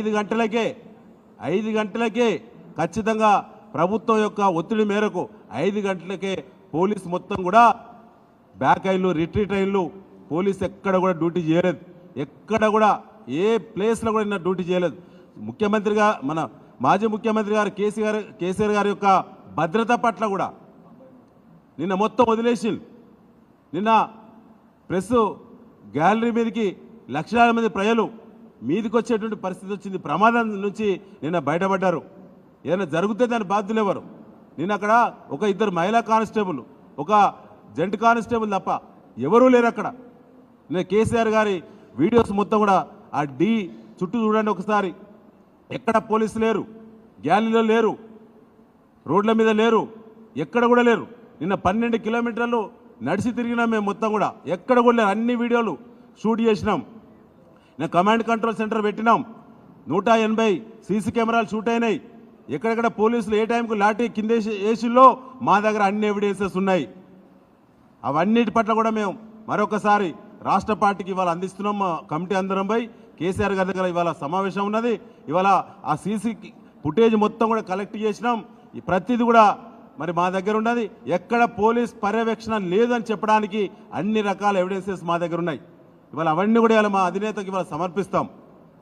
ఐదు గంటలకే ఐదు గంటలకే ఖచ్చితంగా ప్రభుత్వం యొక్క ఒత్తిడి మేరకు ఐదు గంటలకే పోలీస్ మొత్తం కూడా బ్యాక్ అయిన్లు రిట్రీట్ అయిన్లు పోలీస్ ఎక్కడ కూడా డ్యూటీ చేయలేదు. ఎక్కడ కూడా ఏ ప్లేస్లో కూడా నిన్న డ్యూటీ చేయలేదు. ముఖ్యమంత్రిగా మన మాజీ ముఖ్యమంత్రి గారు కేసీఆర్ కేసీఆర్ గారి యొక్క భద్రత పట్ల కూడా నిన్న మొత్తం వదిలేసి నిన్న ప్రెస్ గ్యాలరీ మీదకి లక్షలాది మంది ప్రజలు మీదికి వచ్చేటువంటి పరిస్థితి వచ్చింది. ప్రమాదం నుంచి నిన్న బయటపడ్డారు. ఏదైనా జరిగితే దాని బాధ్యులు ఎవరు? నిన్న అక్కడ ఒక ఇద్దరు మహిళా కానిస్టేబుల్ ఒక జంట్ కానిస్టేబుల్ తప్ప ఎవరూ లేరు అక్కడ. నేను కేసీఆర్ గారి వీడియోస్ మొత్తం కూడా ఆ డి చుట్టూ చూడండి ఒకసారి. ఎక్కడ పోలీసు లేరు? గ్యాలీలో లేరు? రోడ్ల మీద లేరు? ఎక్కడ కూడా లేరు? నిన్న పన్నెండు కిలోమీటర్లు నడిచి తిరిగినాం మేము మొత్తం కూడా. ఎక్కడ కూడా లేరు. అన్ని వీడియోలు షూట్ చేసినాం. నేను కమాండ్ కంట్రోల్ సెంటర్ పెట్టినాం. నూట ఎనభై సీసీ కెమెరాలు షూట్ అయినాయి. ఎక్కడెక్కడ పోలీసులు ఏ టైంకు లాఠీ కింద వేసిల్లో మా దగ్గర అన్ని ఎవిడెన్సెస్ ఉన్నాయి. అవన్నిటి పట్ల కూడా మేము మరొకసారి రాష్ట్ర పార్టీకి ఇవాళ అందిస్తున్నాం. మా కమిటీ అందరం పోయి కేసీఆర్ గారి దగ్గర ఇవాళ సమావేశం ఉన్నది. ఇవాళ ఆ సీసీ ఫుటేజ్ మొత్తం కూడా కలెక్ట్ చేసినాం. ఈ ప్రతిది కూడా మరి మా దగ్గర ఉన్నది. ఎక్కడ పోలీస్ పర్యవేక్షణ లేదని చెప్పడానికి అన్ని రకాల ఎవిడెన్సెస్ మా దగ్గర ఉన్నాయి. ఇవాళ అవన్నీ కూడా ఇవాళ మా అధినేతకి ఇవాళ సమర్పిస్తాం.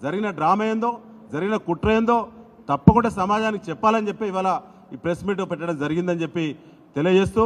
జరిగిన డ్రామా ఏందో జరిగిన కుట్ర ఏందో తప్పకుండా సమాజానికి చెప్పాలని చెప్పి ఇవాళ ఈ ప్రెస్ మీట్ పెట్టడం జరిగిందని చెప్పి తెలియజేస్తూ